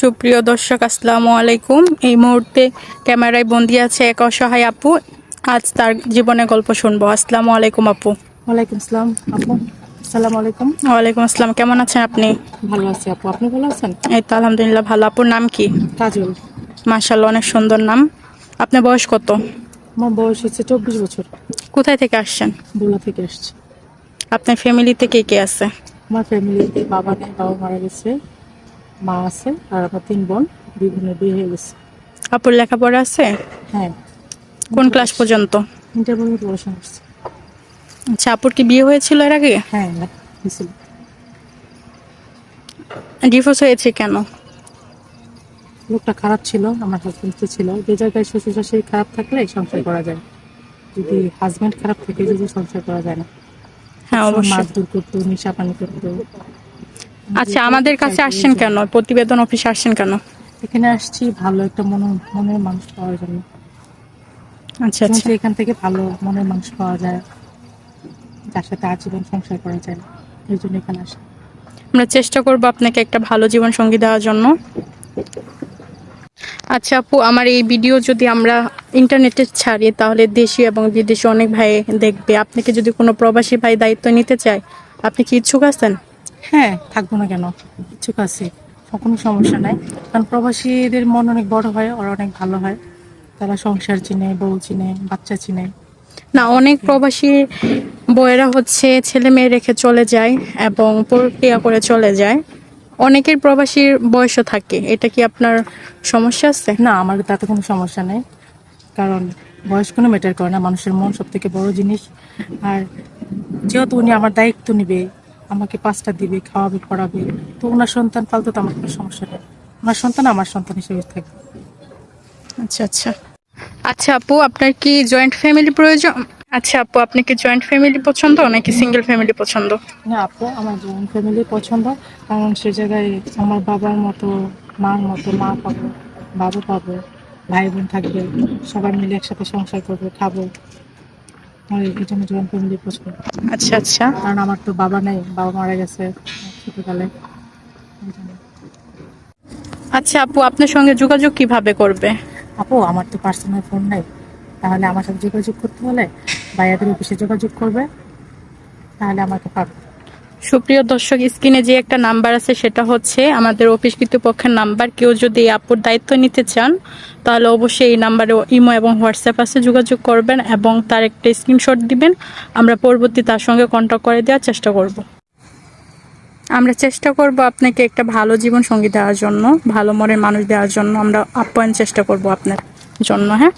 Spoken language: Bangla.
সুপ্রিয় দর্শক আসসালামু আলাইকুম। এই মুহূর্তে ক্যামেরায় বন্দি আছে এক অসহায় আপু। আজ তার জীবনে গল্প শুনব। আসসালামু আলাইকুম আপু। ওয়ালাইকুম আসসালাম আপু। আসসালামু আলাইকুম। ওয়ালাইকুম আসসালাম। কেমন আছেন আপনি? ভালো আছি আপু। আপনি ভালো আছেন? এই তো আলহামদুলিল্লাহ ভালো। আপুর নাম কি? কাজল মাশাল্লাহ অনেক সুন্দর নাম। আপনার বয়স কত? আমার বয়স হচ্ছে চব্বিশ বছর। কোথায় থেকে আসছেন? বোলা থেকে আসছি। আপনার ফ্যামিলিতে কে কে আছে? আমার ফ্যামিলিতে বাবা নেই বাবা মারা গেছে। মা আছে আর আমার তিন বোন দুই বোনের বিয়ে হয়ে গেছে। আপুর লেখাপড়া আছে? হ্যাঁ। কোন ক্লাস পর্যন্ত? ইন্টার পর্যন্ত পড়াশোনা করছে। আচ্ছা আপুর কি বিয়ে হয়েছিল এর আগে? হ্যাঁ হয়েছিল। ডিভোর্স হয়েছে কেন? লোকটা খারাপ ছিল আমার হাজবেন্ড তো ছিল। যে জায়গায় শ্বশুর শাশুড়ি খারাপ থাকলে সংসার করা যায়। যদি হাজবেন্ড খারাপ থাকে যদি সংসার করা যায় না। হ্যাঁ অবশ্যই। মারধর করতো নেশা পানি করতো। আচ্ছা আমাদের কাছে আসছেন কেন? প্রতিবেদন অফিসে আসছেন কেন? এখানে আসছি ভালো একটা মন মনের মানুষ পাওয়ার জন্য। আচ্ছা আচ্ছা। এখান থেকে ভালো মনের মানুষ পাওয়া যায় যার সাথে আজীবন সংসার করা যায় এই জন্য এখানে আসা আমরা চেষ্টা করব আপনাকে একটা ভালো জীবন সঙ্গী দেওয়ার জন্য। আচ্ছা আপু আমার এই ভিডিও যদি আমরা ইন্টারনেটে ছাড়ি তাহলে দেশি এবং বিদেশি অনেক ভাই দেখবে। আপনাকে যদি কোনো প্রবাসী ভাই দায়িত্ব নিতে চায় আপনি কি ইচ্ছুক আছেন? হ্যাঁ থাকব না কেন? ইচ্ছুক আছে। কোনো সমস্যা নাই। কারণ প্রবাসীদের মন অনেক বড় হয় ওরা অনেক ভালো হয়। তারা সংসার চিনে বউ চিনে বাচ্চা চিনে। না অনেক প্রবাসী বইয়েরা হচ্ছে ছেলে মেয়ে রেখে চলে যায় এবং প্রক্রিয়া করে চলে যায়। অনেকের প্রবাসীর বয়সও থাকে। এটা কি আপনার সমস্যা আছে? না আমার তাতে কোনো সমস্যা নেই। কারণ বয়স কোনো ম্যাটার করে না। মানুষের মন সব থেকে বড় জিনিস। আর যেহেতু উনি আমার দায়িত্ব নিবে আমাকে পাঁচটা দিবে খাওয়াবে পড়াবে। তো ওনার সন্তান পালতে তো আমার কোনো সমস্যা নেই। ওনার সন্তান আমার সন্তান হিসেবে থাকবে। আচ্ছা আচ্ছা। আচ্ছা আপু আপনার কি জয়েন্ট ফ্যামিলি প্রয়োজন? আচ্ছা আপু আপনি কি জয়েন্ট ফ্যামিলি পছন্দ নাকি সিঙ্গেল ফ্যামিলি পছন্দ? না আপু আমার জয়েন্ট ফ্যামিলি পছন্দ। কারণ সে জায়গায় আমার বাবার মতো মার মতো মা পাবো বাবা পাবো ভাই বোন থাকবে সবাই মিলে একসাথে সংসার করব খাব। আমার এই জন্য জয়েন্ট ফ্যামিলি পছন্দ আচ্ছা আচ্ছা। কারণ আমার তো বাবা নেই বাবা মারা গেছে ছোটকালে। আচ্ছা আপু আপনার সঙ্গে যোগাযোগ কীভাবে করবে? আপু আমার তো পার্সোনাল ফোন নেই। তাহলে আমার সাথে যোগাযোগ করতে হলে ভাইয়াদের অফিসে যোগাযোগ করবে। তাহলে আমাকে পাবে। সুপ্রিয় দর্শক, স্ক্রিনে যে একটা নাম্বার আছে সেটা হচ্ছে আমাদের অফিস কর্তৃপক্ষের নাম্বার। কেউ যদি আপুর দায়িত্ব নিতে চান, তাহলে অবশ্যই এই নাম্বারে ইমো এবং হোয়াটসঅ্যাপ আছে, যোগাযোগ করবেন এবং তার একটা স্ক্রিনশট দিবেন। আমরা পরবর্তী তার সঙ্গে কন্ট্যাক্ট করে দেওয়ার চেষ্টা করব। আমরা চেষ্টা করব আপনাকে একটা ভালো জীবন সঙ্গী দেওয়ার জন্য, ভালো মনের মানুষ দেওয়ার জন্য। আমরা আপ্যায়ন চেষ্টা করব আপনার জন্য হ্যাঁ?